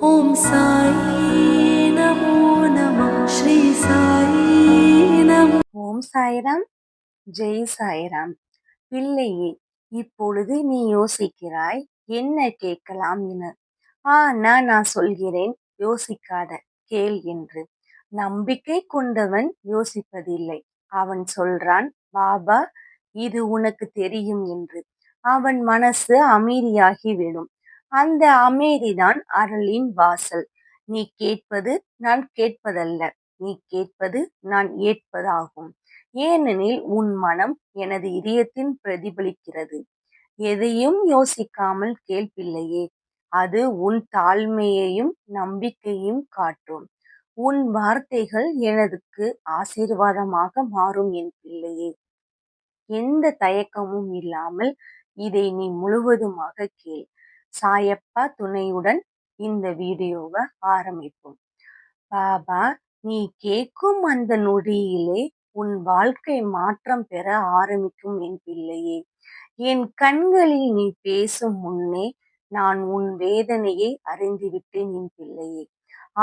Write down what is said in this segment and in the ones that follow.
ஓம் சாயி நமோ நம ஸ்ரீ சாயி நமோ ஓம் சாய்ராம் ஜெய் சாய்ராம் பிள்ளையே இப்பொழுது நீ யோசிக்கிறாய் என்ன கேட்கலாம் என? ஆனா நான் சொல்கிறேன் யோசிக்காத கேள் என்று. நம்பிக்கை கொண்டவன் யோசிப்பதில்லை. அவன் சொல்றான் பாபா இது உனக்கு தெரியும் என்று. அவன் மனசு அமைதியாகி விடும் அந்த அமைதிதான் அருளின் வாசல். நீ கேட்பது நான் கேட்பதல்ல. நீ கேட்பது நான் ஏற்பதாகும் ஏனெனில் உன் மனம் எனது இதயத்தின் பிரதிபலிக்கிறது. எதையும் யோசிக்காமல் கேள்பில்லையே அது உன் தாழ்மையையும் நம்பிக்கையும் காட்டும். உன் வார்த்தைகள் எனதுக்கு ஆசீர்வாதமாக மாறும் என் பிள்ளையே. எந்த தயக்கமும் இல்லாமல் இதை நீ முழுவதுமாக கேள். சாயப்பா துணையுடன் இந்த வீடியோவை ஆரம்பிப்போம். பாபா நீ கேட்கும் அந்த நொடியிலே உன் வாழ்க்கை மாற்றம் பெற ஆரம்பிக்கும் என் பிள்ளையே. என் கண்களில் நீ பேசும் முன்னே நான் உன் வேதனையை அறிந்துவிட்டேன் என் பிள்ளையே.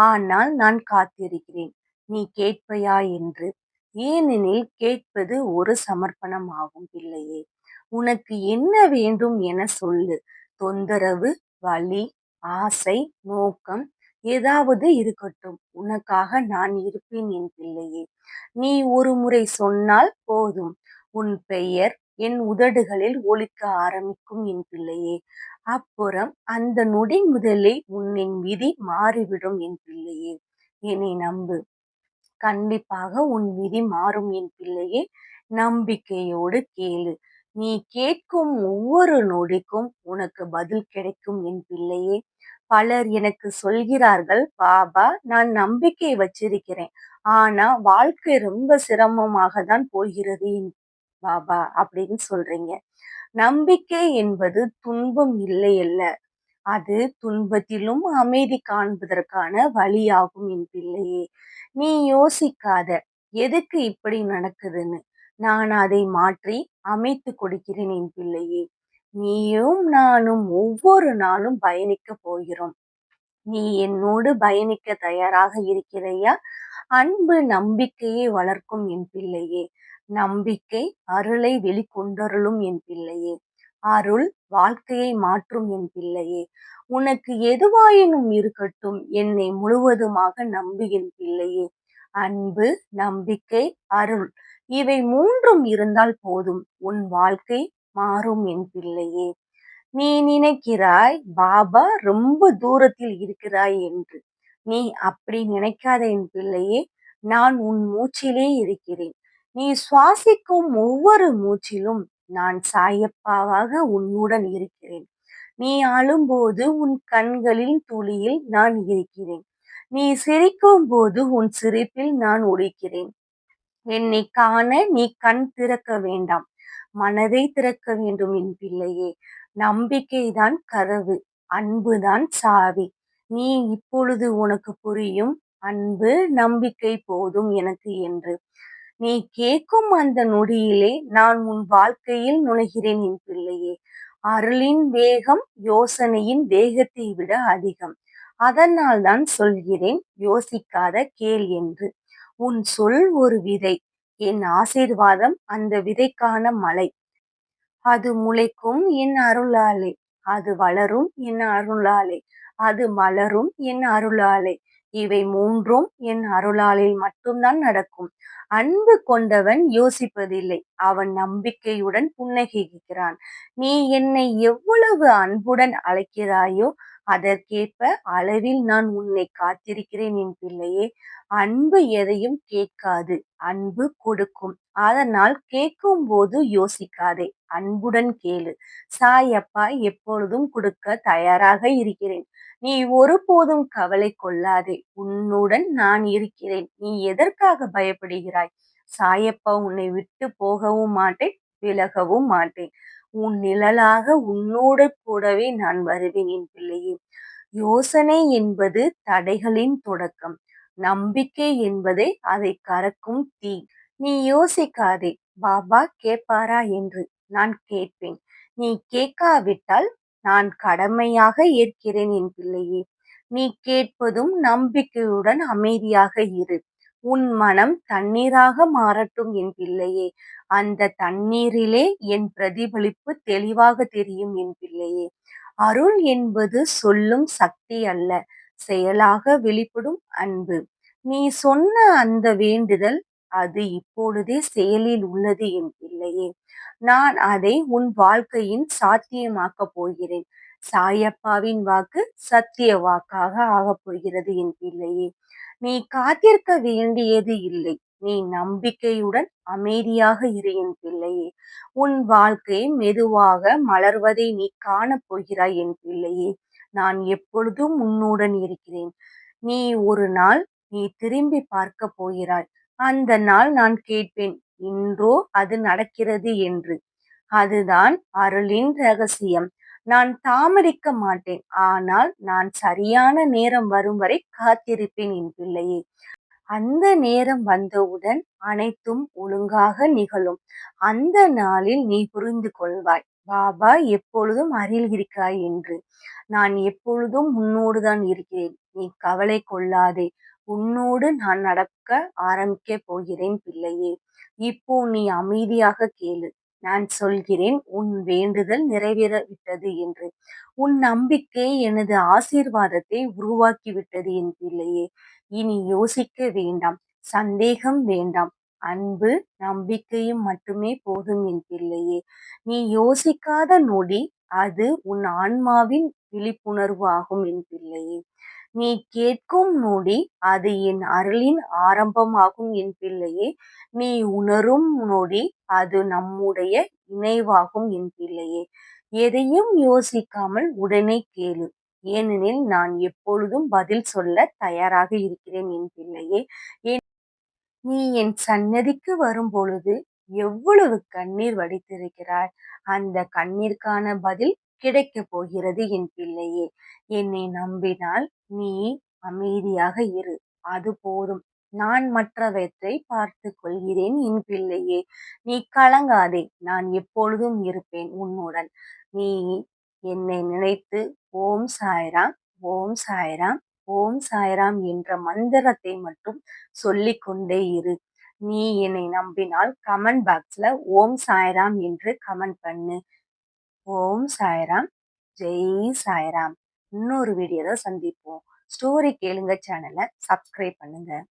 ஆனால் நான் காத்திருக்கிறேன். நீ கேட்பையா என்று. ஏனெனில் கேட்பது ஒரு சமர்ப்பணம் ஆகும் பிள்ளையே. உனக்கு என்ன வேண்டும் என சொல்லு. தொந்தரவு வலி ஆசை நோக்கம் ஏதாவது இருக்கட்டும். உனக்காக நான் இருப்பேன் என் பிள்ளையே. நீ ஒரு முறை சொன்னால் போதும். உன் பெயர் என் உதடுகளில் ஒழிக்க ஆரம்பிக்கும் என் பிள்ளையே. அப்புறம் அந்த நொடி முதலே உன்னின் விதி மாறிவிடும் என் பிள்ளையே. என்னை நம்பு. கண்டிப்பாக உன் விதி மாறும் என் பிள்ளையே. நம்பிக்கையோடு கேளு. நீ கேட்கும் ஒவ்வொரு நொடிக்கும் உனக்கு பதில் கிடைக்கும் என் பிள்ளையே. பலர் எனக்கு சொல்கிறார்கள் பாபா நான் நம்பிக்கை வச்சிருக்கிறேன். ஆனா வாழ்க்கை ரொம்ப சிரமமாக தான் போகிறது பாபா அப்படின்னு சொல்றீங்க. நம்பிக்கை என்பது துன்பம் இல்லை அல்ல அது துன்பத்திலும் அமைதி காண்பதற்கான வழியாகும் என் பிள்ளையே. நீ யோசிக்காத எதுக்கு இப்படி நடக்குதுன்னு? நான் அதை மாற்றி அமைத்து கொடுக்கிறேன் என் பிள்ளையே. நீயும் நானும் ஒவ்வொரு நாளும் பயணிக்க போகிறோம். நீ என்னோடு பயணிக்க தயாராக இருக்கிறையா? அன்பு நம்பிக்கையை வளர்க்கும் என் பிள்ளையே. நம்பிக்கை அருளை வெளிக்கொண்டருளும் என் பிள்ளையே. அருள் வாழ்க்கையை மாற்றும் என் பிள்ளையே. உனக்கு எதுவாயினும் இருக்கட்டும் என்னை முழுவதுமாக நம்பு என் பிள்ளையே. அன்பு நம்பிக்கை அருள் இவை மூன்றும் இருந்தால் போதும். உன் வாழ்க்கை மாறும் என் பிள்ளையே நீ நினைக்கிறாய் பாபா ரொம்ப தூரத்தில் இருக்கிறாய் என்று. நீ அப்படி நினைக்காத என் பிள்ளையே நான் உன் மூச்சிலே இருக்கிறேன். நீ சுவாசிக்கும் ஒவ்வொரு மூச்சிலும் நான் சாயப்பாவாக உன்னுடன் இருக்கிறேன். நீ அழும்போது உன் கண்களின் துளியில் நான் இருக்கிறேன். நீ சிரிக்கும் போது உன் சிரிப்பில் நான் உடைக்கிறேன் என்னை காண நீ கண் திறக்க வேண்டாம். மனதை திறக்க வேண்டும் என் பிள்ளையே. நம்பிக்கைதான் கதவு அன்புதான் சாவி. நீ இப்பொழுது உனக்கு புரியும் அன்பு நம்பிக்கை போதும் எனக்கு என்று. நீ கேட்கும் அந்த நொடியிலே நான் உன் வாழ்க்கையில் நுழைகிறேன் என் பிள்ளையே. அருளின் வேகம் யோசனையின் வேகத்தை விட அதிகம். அதனால் தான் சொல்கிறேன் யோசிக்காத கேள் என்று. உன் சொல் ஒரு விதை என் ஆசீர்வாதம் அந்த விதைக்கான மலை. அது முளைக்கும் என் அருளாலே அது வளரும் என் அருளாலே அது மலரும் என் அருளாலே. இவை மூன்றும் என் அருளாலில் மட்டும்தான் நடக்கும். அன்பு கொண்டவன் யோசிப்பதில்லை அவன் நம்பிக்கையுடன் புன்னகைக்கிறான். நீ என்னை எவ்வளவு அன்புடன் அழைக்கிறாயோ அதற்கேற்ப அளவில் நான் உன்னை காத்திருக்கிறேன் என் பிள்ளையே. அன்பு எதையும் கேட்காது. அன்பு கொடுக்கும். அதனால் கேட்கும் போது யோசிக்காதே. அன்புடன் கேளு. சாயப்பா எப்பொழுதும் கொடுக்க தயாராக இருக்கிறேன். நீ ஒருபோதும் கவலை கொள்ளாதே. உன்னுடன் நான் இருக்கிறேன். நீ எதற்காக பயப்படுகிறாய்? சாயப்பா உன்னை விட்டு போகவும் மாட்டேன் விலகவும் மாட்டேன். உன் நிழலாக உன்னோடு கூடவே நான் வருவேன் என் பிள்ளையே. யோசனை என்பது தடைகளின் தொடக்கம். நம்பிக்கை என்பதே அதை கறக்கும் தீ. நீ யோசிக்காதே பாபா கேட்பாரா என்று நான் கேட்பேன். நீ கேட்காவிட்டால் நான் கடமையாக ஏற்கிறேன் என் பிள்ளையே. நீ கேட்பதும் நம்பிக்கையுடன் அமைதியாக இரு. உன் மனம் தண்ணீராக மாறட்டும் என் பிள்ளையே. அந்த தண்ணீரிலே என் பிரதிபலிப்பு தெளிவாக தெரியும் என் பிள்ளையே. அருள் என்பது சொல்லும் சக்தி அல்ல செயலாக வெளிப்படும் அன்பு. நீ சொன்ன அந்த வேண்டுதல் அது இப்பொழுதே செயலில் உள்ளது என் பிள்ளையே. நான் அதை உன் வாழ்க்கையின் சாத்தியமாக்கப் போகிறேன். சாயப்பாவின் வாக்கு சத்திய வாக்காக ஆகப் போகிறது என் பிள்ளையே. நீ காத்திருக்க வேண்டியது இல்லை. நீ நம்பிக்கையுடன் அமைதியாக இரு என் பிள்ளையே. உன் வாழ்க்கை மெதுவாக மலர்வதை நீ காணப்போகிறாய் என் பிள்ளையே. நான் எப்பொழுதும் உன்னுடன் இருக்கிறேன். நீ ஒரு நாள் நீ திரும்பி பார்க்க போகிறாய். அந்த நாள் நான் கேட்பேன் இன்றோ அது நடக்கிறது என்று. அதுதான் அருளின் ரகசியம். நான் தாமதிக்க மாட்டேன். ஆனால் நான் சரியான நேரம் வரும் வரை காத்திருப்பேன் என் பிள்ளையே. அந்த நேரம் வந்தவுடன் அனைத்தும் ஒழுங்காக நிகழும். அந்த நாளில் நீ புரிந்து கொள்வாய். பாபா எப்பொழுதும் அருகில் இருக்கிறாய் என்று. நான் எப்பொழுதும் உன்னோடு தான் இருக்கிறேன். நீ கவலை கொள்ளாதே. உன்னோடு நான் நடக்க ஆரம்பிக்க போகிறேன் பிள்ளையே. இப்போ நீ அமைதியாக கேளு. நான் சொல்கிறேன் உன் வேண்டுதல் நிறைவேறவிட்டது என்று. உன் நம்பிக்கை எனது ஆசீர்வாதத்தை உருவாக்கிவிட்டது என் பிள்ளையே. இனி யோசிக்க வேண்டாம் சந்தேகம் வேண்டாம். அன்பு நம்பிக்கையும் மட்டுமே போதும் என் பிள்ளையே. நீ யோசிக்காத நொடி அது உன் ஆன்மாவின் விழிப்புணர்வு ஆகும் என் பிள்ளையே. நீ கேட்கும் நொடி அது என் அருளின் ஆரம்பமாகும் என் பிள்ளையே. நீ உணரும் நொடி அது நம்முடைய இணைவாகும் என் பிள்ளையே. எதையும் யோசிக்காமல் உடனே கேளு. ஏனெனில் நான் எப்பொழுதும் பதில் சொல்ல தயாராக இருக்கிறேன் என் பிள்ளையே. நீ என் சன்னதிக்கு வரும் பொழுது எவ்வளவு கண்ணீர் வடித்திருக்கிறாய்? அந்த கண்ணீருக்கான பதில் கிடைக்கப் போகிறது என் பிள்ளையே. என்னை நம்பினால் நீ அமைதியாக இரு. அது போதும். நான் மற்றவற்றை பார்த்து கொள்கிறேன் என் பிள்ளையே. நீ கலங்காதே. நான் எப்பொழுதும் இருப்பேன் உன்னுடன். நீ என்னை நினைத்து ஓம் சாய்ராம் ஓம் சாய்ராம் ஓம் சாய்ராம் என்ற மந்திரத்தை மட்டும் சொல்லிக்கொண்டே இரு. நீ என்னை நம்பினால் கமெண்ட் பாக்ஸ்ல ஓம் சாய்ராம் என்று கமெண்ட் பண்ணு. ஓம் சாய்ராம் ஜெய் சாய்ராம். இன்னொரு வீடியோவில் சந்திப்போம் ஸ்டோரி கேளுங்க சேனலை சப்ஸ்கிரைப் பண்ணுங்க